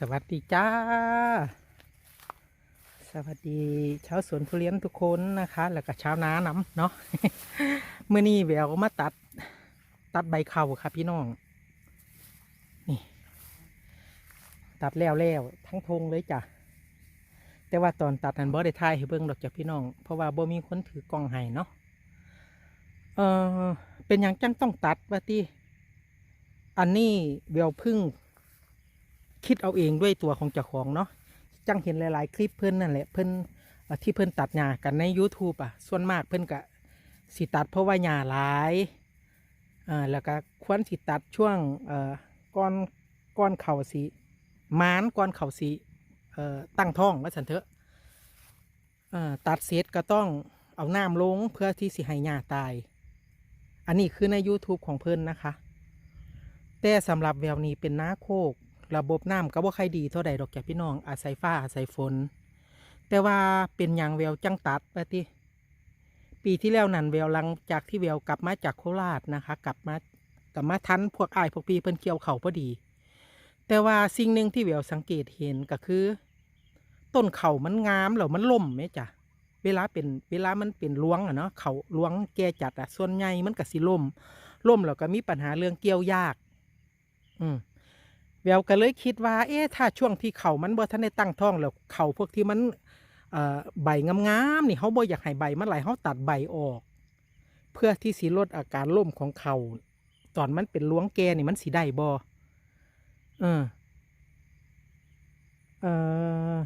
สวัสดีจ้า สวัสดีชาวสวนทุเรียนทุกคนนะคะ แล้วก็ชาวนาน้ำเนาะเมื่อนี้แววก็มาตัดตัดใบเข่าค่ะพี่น้อง นี่ ตัดแล้วแล้วทั้งทงเลยจ้ะ แต่ว่าตอนตัดนั้นบ่ได้ถ่ายให้เบิ่งดอกจ้ะพี่น้อง เพราะว่าบ่มีคนถือกล้องให้เนาะ เออเป็นอย่างจังต้องตัดว่าติอันนี้เวลพึ่ง คิดเอาเองด้วยตัวของเจ้าของเนาะจังเห็นหลาย ๆ คลิปเพิ่นนั่นแหละเพิ่นเอ่อที่เพิ่นตัดหญ้ากันใน YouTube อะ ส่วนมากเพิ่นก็สิตัดเพราะว่าหญ้าหลายอ่าแล้วก็ควรสิตัดช่วงเอ่อก้อนก้อนเข่าสีมานก้อนเข่าสีเอ่อตั้งท้องว่าสันเถอะเอ่อตัดเสร็จก็ต้องเอาน้ำลงเพื่อที่สิให้หญ้าตาย อันนี้คือใน YouTube ของเพิ่นนะคะ แต่สำหรับแววนี้เป็นนาโคก ระบบน้ำก็บ่ค่อยดีเท่าใดดอกจ้ะพี่น้องอาศัยฟ้าอาศัยฝน แต่ว่าเป็นอย่างแววจังตัดปะติปีที่แล้วนั่นแววหลังจากที่แววกลับมาจากโคราชนะคะ กลับมากลับมาทันพวกอ้ายพวกพี่เพิ่นเกี่ยวเขาพอดี แต่ว่าสิ่งหนึ่งที่แววสังเกตเห็นก็คือ ต้นเขามันงามแล้วมันล่มไหมจ้ะเวลาเป็นเวลามันเป็นล้วงอะเนาะเขาล้วงแก่จัดอะส่วนใหญ่มันก็สิล่มล่มแล้วก็มีปัญหาเรื่องเกี่ยวยาก อืม แววก็เลยคิดว่า เอ๊ะถ้าช่วงที่เขามันบ่ทันได้ตั้งท้องแล้วเขาพวกที่มันใบงามๆนี่เขาบ่อยากให้ใบมันไหลเขาตัดใบออก เพื่อที่สิลดอาการล่มของเขาตอนมันเป็นล้วงแกนี่มันสิได้บ่เออเออ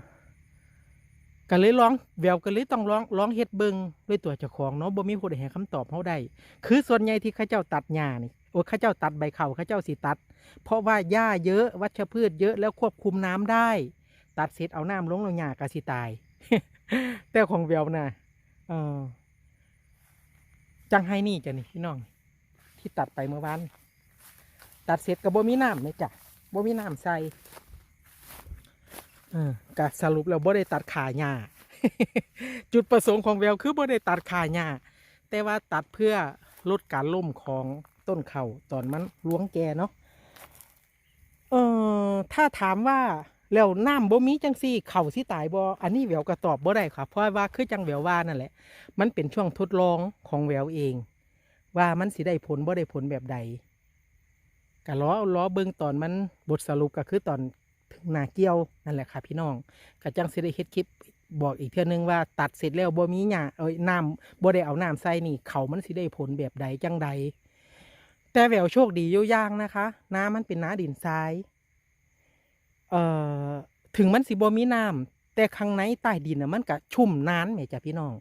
ก็เลยลองแววก็เลยต้องลองลองเฮ็ดเบิงด้วยตัวเจ้าของเนาะบ่มีผู้ใดให้คำตอบเขาได้ คือส่วนใหญ่ที่เขาเจ้าตัดหญ้านี่ โอ้เขาเจ้าตัดใบเข่าเขาเจ้าสิตัด เพราะว่าหญ้าเยอะวัชพืชเยอะแล้วควบคุมน้ำได้ ตัดเสร็จเอาน้ำลงลงหญ้ากะสิตาย แต่ของแววนะเออจังให้นี่จ้ะนี่พี่น้อง ที่ตัดไปเมื่อวานตัดเสร็จกับบ่มีน้ำเลยจ้ะบ่มีน้ำใส่เออกะสรุปแล้วบ่ได้ตัดขาหญ้าจุดประสงค์ของแววคือบ่ได้ตัดขาหญ้าแต่ว่าตัดเพื่อลดการล่มของ ต้นเขาตอนมันล้วงแกเนาะเออถ้าถามว่าแล้วน้ำบ่มีจังซี่เข่าสิตายบ่อันนี้แหววก็ตอบบ่ได้ครับเพราะว่าคือจังแหววว่านั่นแหละ มันเป็นช่วงทดลองของแหววเอง ว่ามันสิได้ผลบ่ได้ผลแบบใดก็ล้อล้อเบิ่งตอนมันบทสรุปก็คือตอนถึงนาเกี้ยวนั่นแหละค่ะพี่น้องก็จังสิได้เฮ็ดคลิปบอกอีกเทื่อนึงว่าตัดเสร็จแล้วบ่มีหญ้าเอ้ยน้ำบ่ได้เอาน้ำใส่นี่ เขามันสิได้ผลแบบใดจังใด แต่แหววโชคดีอยู่อย่างนะคะ น้ำมันเป็นน้าดินทราย เอ่อ ถึงมันสิบ่มีน้ำแต่ข้างในใต้ดินน่ะมันก็ชุ่มนานแม่จ้ะพี่น้อง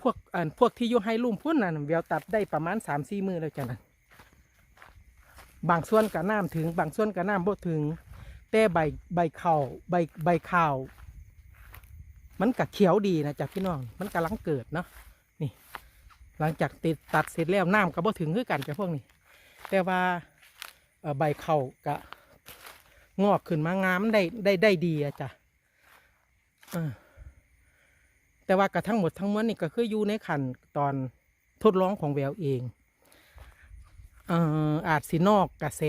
พวกอันพวกที่อยู่ให้ลุ่มพุ่นน่ะแววตัดได้ประมาณสามสี่มือแล้วจ้ะนั่นบางส่วนก็น้ำถึง บางส่วนก็น้ำบ่ถึง แต่ใบใบข้าวใบใบข้าวมันก็เขียวดีนะจ้ะพี่น้อง มันกำลังเกิดเนาะนี่ หลังจากติดตัดเสร็จแล้วน้ำก็บ่ถึงคือกันจ้ะพวกนี้ แต่ว่าใบเข่าก็งอกขึ้นมางามได้ได้ได้ดีอะจ้ะแต่ว่ากระทั้งหมดทั้งมวลนี่ก็คืออยู่ในขันตอนทดลองของแววเองเอ่ออาจสีนอกกระแส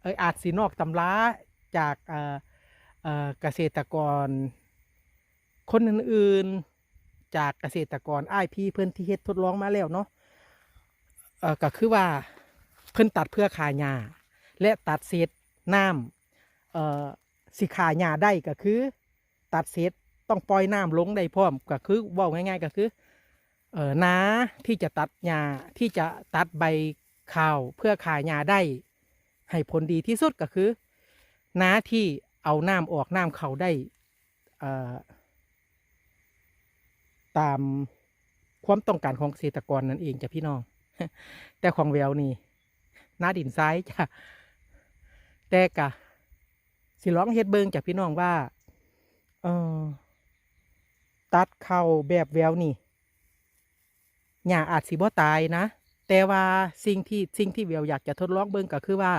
เอยอาจสีนอกตำราจากเอ่อเอ่อเกษตรกร คนอื่นๆ จากเกษตรกรอ้ายพี่เพื่อนที่เฮ็ดทดลองมาแล้วเนาะเอ่อก็คือว่าเพิ่อนตัดเพื่อขายหญ้าและตัดเศษน้ำเอ่อสิขายหญ้าได้ก็คือ ตัดเศษต้องปล่อยน้ำลงได้พร้อมก็คือว่าง่าย ๆ ก็คือเออนาที่จะตัดหญ้าที่จะตัดใบข้าวเพื่อขายหญ้าได้ ให้ผลดีที่สุดก็คือนาที่เอาน้ำออกน้ำเข้าได้เอ่อ ตามความต้องการของเกษตรกรนั่นเองจ้ะพี่น้อง แต่ของแววนี่หน้าดินซ้ายจ้ะแต่กะสิร้องเฮ็ดเบิงจากพี่น้องว่าเออตัดเข่าแบบแววนี่หญ้าอาจสิบ่ตายนะ แต่ว่าสิ่งที่สิ่งที่แววอยากจะทดลองเบิงก็คือว่า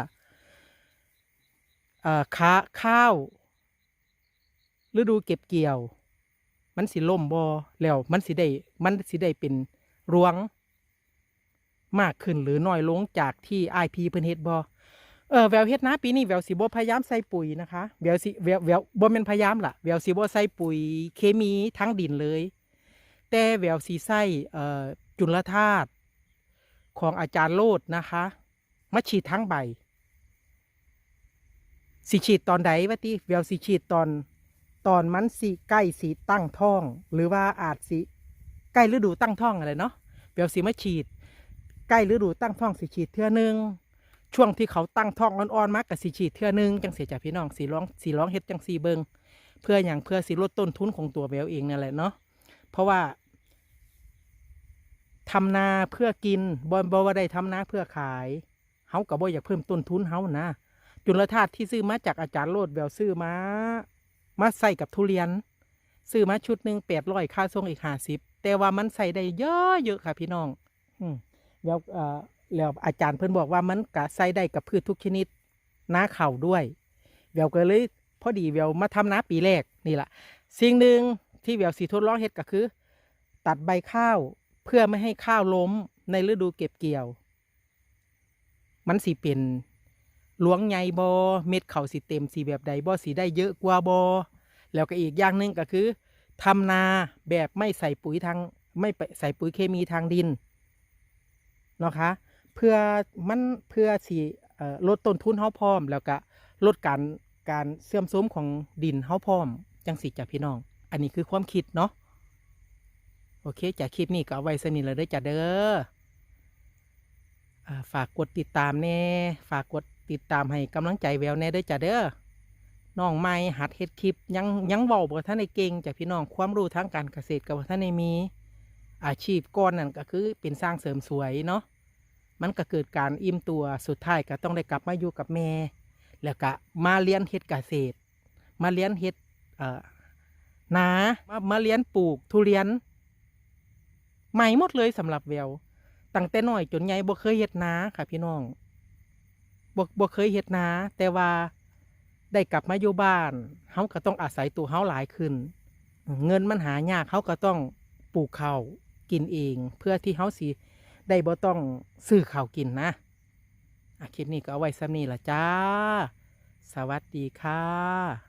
เอ่อค้าข้าวฤดูเก็บเกี่ยว มันสิล่มบ่แล้วมันสิได้มันสิได้เป็นรวง มากขึ้นหรือน้อยลงจากที่ไอพีเพิ่นเฮ็ดบ่เออแววเฮ็ดนาปีนี้แววสิบ่พยายามใส่ปุ๋ยนะคะแววสิแววแววบ่แม่นพยายามล่ะแววสิบ่ใส่ปุ๋ยเคมีทั้งดินเลย แต่แววสิใส่เอ่อจุลธาตุของอาจารย์โลดนะคะมาฉีดทั้งใบ สิฉีดตอนใดวะติแววสิฉีดตอน ตอนมันสิใกล้สิตั้งท้อง หรือว่าอาจสิใกล้ฤดูตั้งท้องอะไรเนาะแววสิมาฉีด ใกล้ฤดูตั้งท้องสิฉีดเทื่อนึงช่วงที่เขาตั้งท้องอ่อนๆมากกับสีฉีดเทื่อนึงจังเสียจากพี่น้องสีร้องสีร้องเฮ็ดจังสีเบิงเพื่ออย่างเพื่อสิลดต้นทุนของตัวแววเองนั่นแหละเนาะเพราะว่าทำนาเพื่อกินบ่บ่ว่าได้ทำนาเพื่อขายเฮาก็บ่อยากเพิ่มต้นทุนเฮานะจุลธาตุที่ซื้อมาจากอาจารย์โลดแววซื้อมา มาใส่กับทุเรียน ซื้อมาชุดหนึ่งแปดร้อยค่าส่งอีกห้าสิบแต่ว่ามันใส่ได้เยอะเยอะค่ะพี่น้อง อืมแล้วเอ่อแล้วอาจารย์เพิ่นบอกว่ามันกะใส่ได้กับพืชทุกชนิดนาเข่าด้วยแววก็เลยพอดีแววมาทำนาปีแรกนี่แหละสิ่งหนึ่งที่แววสีทดลองเฮ็ดก็คือ ตัดใบข้าวเพื่อไม่ให้ข้าวล้มในฤดูเก็บเกี่ยว มันสีเป็น หลวงใหญ่บอเม็ดเขาสีเต็มสีแบบใดบอสีได้เยอะกว่าบอแล้วก็อีกอย่างหนึ่งก็คือทำนาแบบไม่ใส่ปุ๋ยทางไม่ใส่ปุ๋ยเคมีทางดินเนาะคะเพื่อมันเพื่อสิเอ่อลดต้นทุนเฮาพร้อม แล้วก็ลดการการเสื่อมโทรมของดินเฮาพร้อม จังสิจ้ะพี่น้อง อันนี้คือความคิดเนาะโอเคจากคลิปนี้ก็เอาไว้สนิทเลยเด้อจ้ะเด้อฝากกดติดตามแน่ฝากกด ติดตามให้กำลังใจแววแน่เด้อจ้ะเด้อน้องใหม่หัดเฮ็ดคลิปยังยังเว้าบ่ทันได้เก่งจ้ะพี่น้องความรู้ทางการเกษตรก็บ่ทันได้มี อาชีพก่อนนั่นก็คือเป็นสร้างเสริมสวยเนาะมันก็เกิดการอิ่มตัวสุดท้ายก็ต้องได้กลับมาอยู่กับแม่ แล้วก็มาเรียนเฮ็ดเกษตร มาเรียนเฮ็ดเอ่อนามามาเรียนปลูกทุเรียน ใหม่หมดเลยสำหรับแววตั้งแต่น้อยจนใหญ่บ่เคยเฮ็ดนาค่ะพี่น้อง บ่บ่เคยเฮ็ดนา แต่ว่าได้กลับมาอยู่บ้านเฮาก็ต้องอาศัยตัวเฮาหลายขึ้น เงินมันหายากเขาก็ต้องปลูกข้าวกินเอง เพื่อที่เขาสิได้บ่ต้องซื้อข้าวกินนะอะคลิปนี้ก็เอาไว้ซ้ำนี้ละจ้า สวัสดีค่ะ